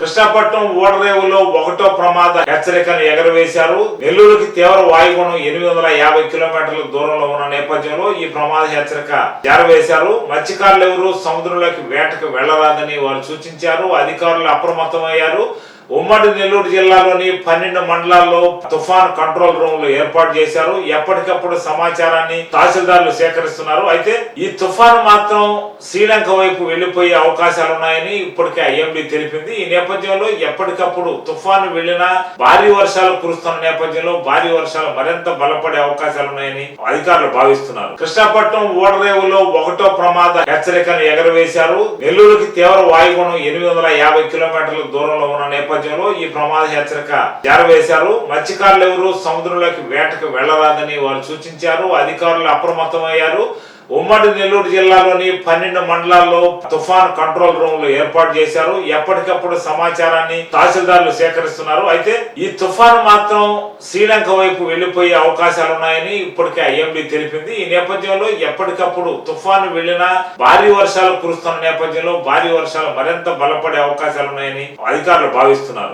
కృష్ణాపట్నం ఓడరేవులో ఒకటో ప్రమాద హెచ్చరికను ఎగరవేశారు. నెల్లూరుకి తీవ్ర వాయుగుణం ఎనిమిది వందల యాభై కిలోమీటర్ల దూరంలో ఉన్న నేపథ్యంలో ఈ ప్రమాద హెచ్చరిక జారవేశారు. మత్స్యకారులు ఎవరు సముద్రంలోకి వేటకు వెళ్ళరాదని వారు సూచించారు. అధికారులు అప్రమత్తమయ్యారు. ఉమ్మడి నెల్లూరు జిల్లాలోని పన్నెండు మండలాల్లో తుఫాన్ కంట్రోల్ రూమ్లు ఏర్పాటు చేశారు. ఎప్పటికప్పుడు సమాచారాన్ని తహసీల్దార్లు సేకరిస్తున్నారు. అయితే ఈ తుఫాన్ మాత్రం శ్రీలంక వైపు వెళ్ళిపోయే అవకాశాలు ఉన్నాయని ఇప్పటికే ఐఎండి తెలిపింది. ఈ నేపథ్యంలో ఎప్పటికప్పుడు తుఫాను వెళ్ళినా భారీ వర్షాలు కురుస్తున్న నేపథ్యంలో భారీ వర్షాలు మరింత బలపడే అవకాశాలు ఉన్నాయని అధికారులు భావిస్తున్నారు. కృష్ణాపట్నం ఓడరేవులో ఒకటో ప్రమాద హెచ్చరికను ఎగరవేశారు. నెల్లూరుకి తీవ్ర వాయుగుణం ఎనిమిది వందల యాభై కిలోమీటర్ల దూరంలో ఉన్న నేపథ్యం నేపథ్యంలో ఈ ప్రమాద హెచ్చరిక జారవేశారు. మత్స్యకారులు ఎవరు? సముద్రంలోకి వేటకు వెళ్ళరాదని వారు సూచించారు. అధికారులు అప్రమత్తమయ్యారు. ఉమ్మడి నెల్లూరు జిల్లాలోని పన్నెండు మండలాల్లో తుఫాన్ కంట్రోల్ రూమ్లు ఏర్పాటు చేశారు. ఎప్పటికప్పుడు సమాచారాన్ని తహసీల్దార్లు సేకరిస్తున్నారు. అయితే ఈ తుఫాన్ మాత్రం శ్రీలంక వైపు వెళ్ళిపోయే అవకాశాలు ఉన్నాయని ఇప్పటికే ఐఎండీ తెలిపింది. ఈ నేపథ్యంలో ఎప్పటికప్పుడు తుఫాను వెళ్ళినా భారీ వర్షాలు కురుస్తున్న నేపథ్యంలో భారీ వర్షాలు మరింత బలపడే అవకాశాలు ఉన్నాయని అధికారులు భావిస్తున్నారు.